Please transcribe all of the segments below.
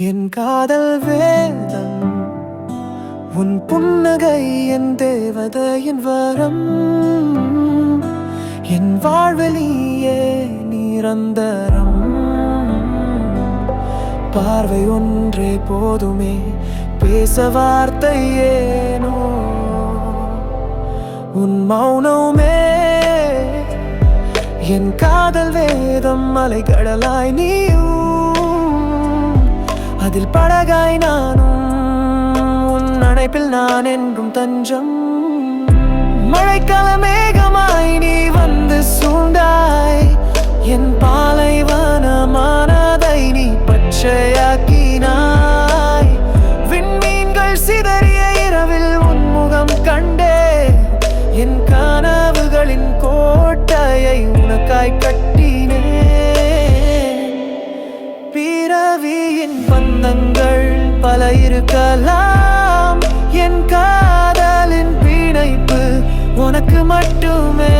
என் காதல் வேதம் உன் புன்னகை என் தேவதையின் வரம். என் வாழ்வெளியே நிரந்தரம். பார்வை ஒன்றே போதுமே பேச வார்த்தை ஏனோ? உன் மௌனமே என் காதல் வேதம் அலைகடலாய் நீயும் அதில் படகாய் நானும் உன் அணைப்பில் நான் என்றும் தஞ்சம். மழைக்கால மேகமாய் நீ பிறவியின் பந்தங்கள் பல இருக்கலாம். என் காதலின் பிணைப்பு உனக்கு மட்டுமே.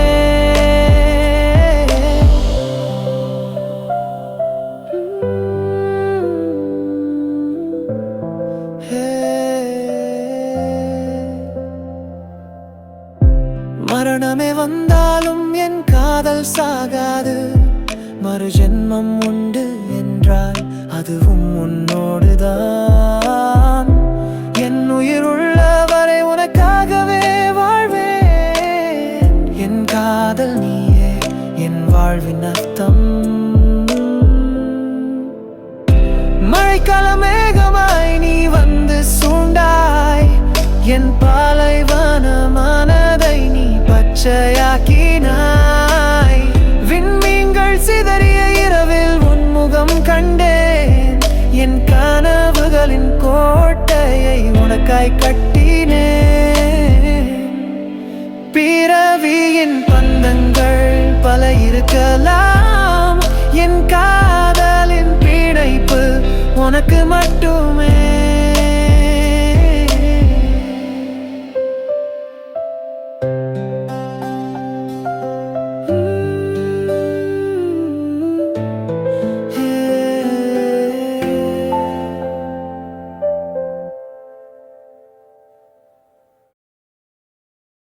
மரணமே வந்தாலும் என் காதல் சாகாது. மறு ஜென்மம் உண்டு அதுவும் உன்னோடுதான். என் உயிர் உள்ளவரை உனக்காகவே வாழ்வேன். என் காதல் நீயே என் வாழ்வின் அர்த்தம். மழைக்கால மேகமாய் நீ வந்து சூண்டாய். என் பாலைவன மனதை நீ பச்சையாக்கி சொந்தங்கள் பல இருக்கலாம். என் காதலின் பிணைப்பு உனக்கு மட்டுமே.